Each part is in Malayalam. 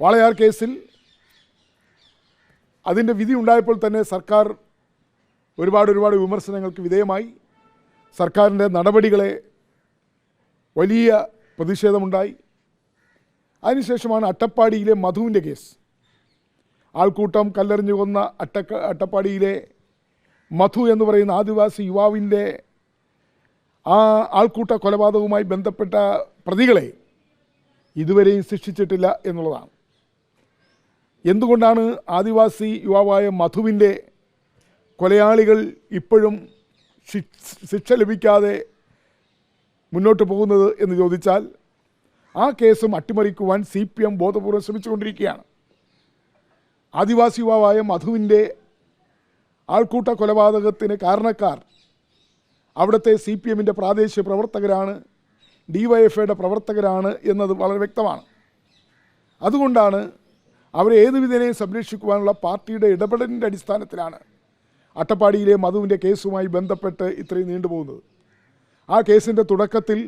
വാളയാർ കേസിൽ അതിന്റെ വിധി ഉണ്ടായപ്പോൾ തന്നെ സർക്കാർ ഒരുപാട് ഒരുപാട് വിമർശനങ്ങൾക്ക് വിധേയമായി. സർക്കാരിന്റെ നടപടികളെ വലിയ പ്രതിഷേധമുണ്ടായി. അതിനുശേഷമാണ് അട്ടപ്പാടിയിലെ മധുവിന്റെ കേസ്. ആൾക്കൂട്ടം കല്ലെറിഞ്ഞു കൊന്ന അട്ടക്ക അട്ടപ്പാടിയിലെ മധു എന്ന് പറയുന്ന ആദിവാസി യുവാവിന്റെ ആ ആൾക്കൂട്ട കൊലപാതകവുമായി ബന്ധപ്പെട്ട പ്രതികളെ ഇതുവരെയും ശിക്ഷിച്ചിട്ടില്ല എന്നുള്ളതാണ്. എന്തുകൊണ്ടാണ് ആദിവാസി യുവാവായ മധുവിന്റെ കൊലയാളികൾ ഇപ്പോഴും ശിക്ഷ ലഭിക്കാതെ മുന്നോട്ട് പോകുന്നത് എന്ന് ചോദിച്ചാൽ ആ കേസും അട്ടിമറിക്കുവാൻ സി പി എം ബോധപൂർവം ശ്രമിച്ചുകൊണ്ടിരിക്കുകയാണ്. ആദിവാസി യുവാവായ മധുവിന്റെ ആൾക്കൂട്ട കൊലപാതകത്തിന് കാരണക്കാർ അവിടുത്തെ സി പി എമ്മിന്റെ പ്രാദേശിക പ്രവർത്തകരാണ് ഡി വൈ എഫ് ഐയുടെ പ്രവർത്തകരാണ് എന്നത് വളരെ വ്യക്തമാണ്. അതുകൊണ്ടാണ് അവരെ ഏത് വിധേനയും സംരക്ഷിക്കുവാനുള്ള പാർട്ടിയുടെ ഇടപെടലിന്റെ അടിസ്ഥാനത്തിലാണ് അട്ടപ്പാടിയിലെ മധുവിന്റെ കേസുമായി ബന്ധപ്പെട്ട് ഇത്രയും നീണ്ടുപോകുന്നത്. ആ കേസിന്റെ തുടക്കത്തിൽ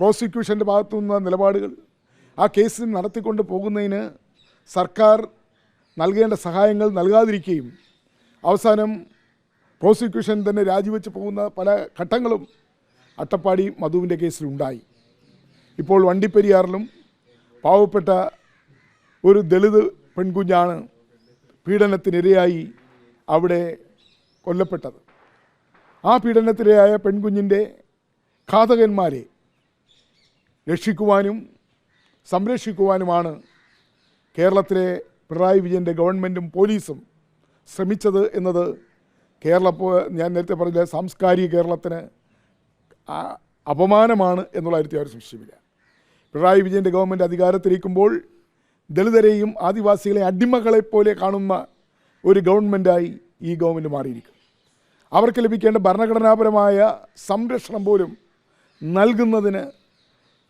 പ്രോസിക്യൂഷന്റെ ഭാഗത്തു നിന്ന നിലപാടുകൾ ആ കേസ് നടത്തിക്കൊണ്ട് പോകുന്നതിന് സർക്കാർ നൽകേണ്ട സഹായങ്ങൾ നൽകാതിരിക്കുകയും അവസാനം പ്രോസിക്യൂഷൻ തന്നെ രാജിവെച്ച് പോകുന്ന പല ഘട്ടങ്ങളും അട്ടപ്പാടി മധുവിന്റെ കേസിലുണ്ടായി ഇപ്പോൾ വണ്ടിപ്പെരിയാറിലും പാവപ്പെട്ട ഒരു ദളിത് പെൺകുഞ്ഞാണ് പീഡനത്തിനിരയായി അവിടെ കൊല്ലപ്പെട്ടത്. ആ പീഡനത്തിരയായ പെൺകുഞ്ഞിന്റെ ഘാതകന്മാരെ രക്ഷിക്കുവാനും സംരക്ഷിക്കുവാനുമാണ് കേരളത്തിലെ പിണറായി വിജയന്റെ ഗവൺമെന്റും പോലീസും ശ്രമിച്ചത് എന്നത് കേരള ഞാൻ നേരത്തെ പറഞ്ഞ സാംസ്കാരിക കേരളത്തിന് അപമാനമാണ് എന്നുള്ള കാര്യത്തിൽ അവർ സംശയമില്ല. പിണറായി വിജയന്റെ ഗവൺമെന്റ് അധികാരത്തിലിരിക്കുമ്പോൾ ദളിതരെയും ആദിവാസികളെ അടിമകളെ പോലെ കാണുന്ന ഒരു ഗവൺമെന്റായി ഈ ഗവൺമെന്റ് മാറിയിരിക്കും അവർക്ക് ലഭിക്കേണ്ട ഭരണഘടനാപരമായ സംരക്ഷണം പോലും നൽകുന്നതിന്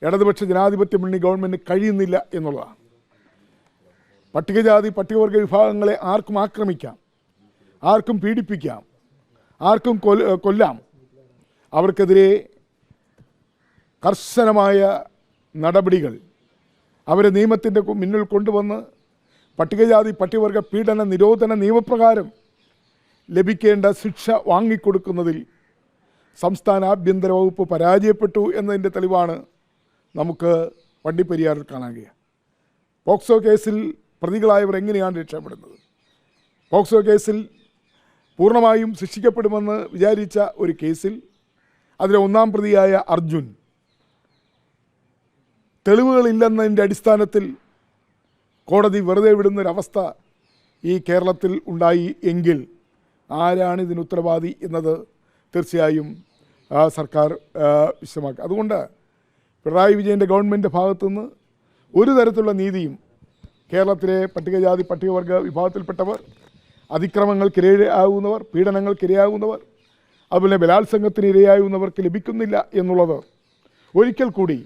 ഇടതുപക്ഷ ജനാധിപത്യ മുന്നണി ഗവൺമെന്റ് കഴിയുന്നില്ല എന്നുള്ളതാണ്. പട്ടികജാതി പട്ടികവർഗ വിഭാഗങ്ങളെ ആർക്കും ആക്രമിക്കാം ആർക്കും പീഡിപ്പിക്കാം ആർക്കും കൊല കൊല്ലാം. അവർക്കെതിരെ കർശനമായ നടപടികൾ അവരെ നിയമത്തിന്റെ മുന്നിൽ കൊണ്ടുവന്ന് പട്ടികജാതി പട്ടികവർഗ പീഡന നിരോധന നിയമപ്രകാരം ലഭിക്കേണ്ട ശിക്ഷ വാങ്ങിക്കൊടുക്കുന്നതിൽ സംസ്ഥാന ആഭ്യന്തര വകുപ്പ് പരാജയപ്പെട്ടു എന്നതിന്റെ തെളിവാണ് നമുക്ക് വണ്ടിപ്പെരിയാറിൽ കാണാൻ കഴിയുക പോക്സോ കേസിൽ പ്രതികളായവർ എങ്ങനെയാണ് രക്ഷപ്പെടുന്നത്? പോക്സോ കേസിൽ പൂർണമായും ശിക്ഷിക്കപ്പെടുമെന്ന് വിചാരിച്ച ഒരു കേസിൽ അതിലെ ഒന്നാം പ്രതിയായ അർജുൻ തെളിവുകളില്ലെന്നതിന്റെ അടിസ്ഥാനത്തിൽ കോടതി വെറുതെ വിടുന്നൊരവസ്ഥ ഈ കേരളത്തിൽ ഉണ്ടായി എങ്കിൽ ആരാണ് ഇതിന് ഉത്തരവാദി എന്നത് തീർച്ചയായും സർക്കാർ വിശദമാക്കുക അതുകൊണ്ട് പിണറായി വിജയന്റെ ഗവൺമെന്റ് ഭാഗത്തുനിന്ന് ഒരു തരത്തിലുള്ള നീതിയും കേരളത്തിലെ പട്ടികജാതി പട്ടികവർഗ വിഭാഗത്തിൽപ്പെട്ടവർ അതിക്രമങ്ങൾക്കിരയാകുന്നവർ പീഡനങ്ങൾക്കിരയാകുന്നവർ അതുപോലെ ബലാത്സംഗത്തിന് ഇരയാകുന്നവർക്ക് ലഭിക്കുന്നില്ല എന്നുള്ളത് ഒരിക്കൽ കൂടി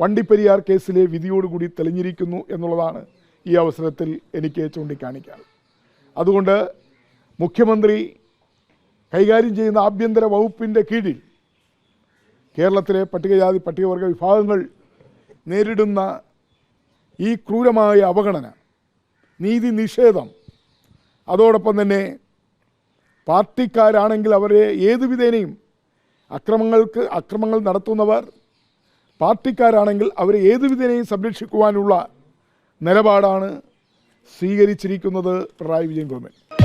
വണ്ടിപ്പെരിയാർ കേസിലെ വിധിയോടുകൂടി തെളിഞ്ഞിരിക്കുന്നു എന്നുള്ളതാണ് ഈ അവസരത്തിൽ എനിക്ക് ചൂണ്ടിക്കാണിക്കാൻ. അതുകൊണ്ട് മുഖ്യമന്ത്രി കൈകാര്യം ചെയ്യുന്ന ആഭ്യന്തര വകുപ്പിന്റെ കീഴിൽ കേരളത്തിലെ പട്ടികജാതി പട്ടികവർഗ വിഭാഗങ്ങൾ നേരിടുന്ന ഈ ക്രൂരമായ അവഗണന നീതി നിഷേധം അതോടൊപ്പം തന്നെ പാർട്ടിക്കാരാണെങ്കിൽ അവരെ ഏതുവിധേനയും അക്രമങ്ങൾക്ക് അക്രമങ്ങൾ നടത്തുന്നവർ പാർട്ടിക്കാരാണെങ്കിൽ അവരെ ഏതുവിധേനയും സംരക്ഷിക്കുവാനുള്ള നിലപാടാണ് സ്വീകരിച്ചിരിക്കുന്നത് പിണറായി വിജയൻ ഗവൺമെന്റ്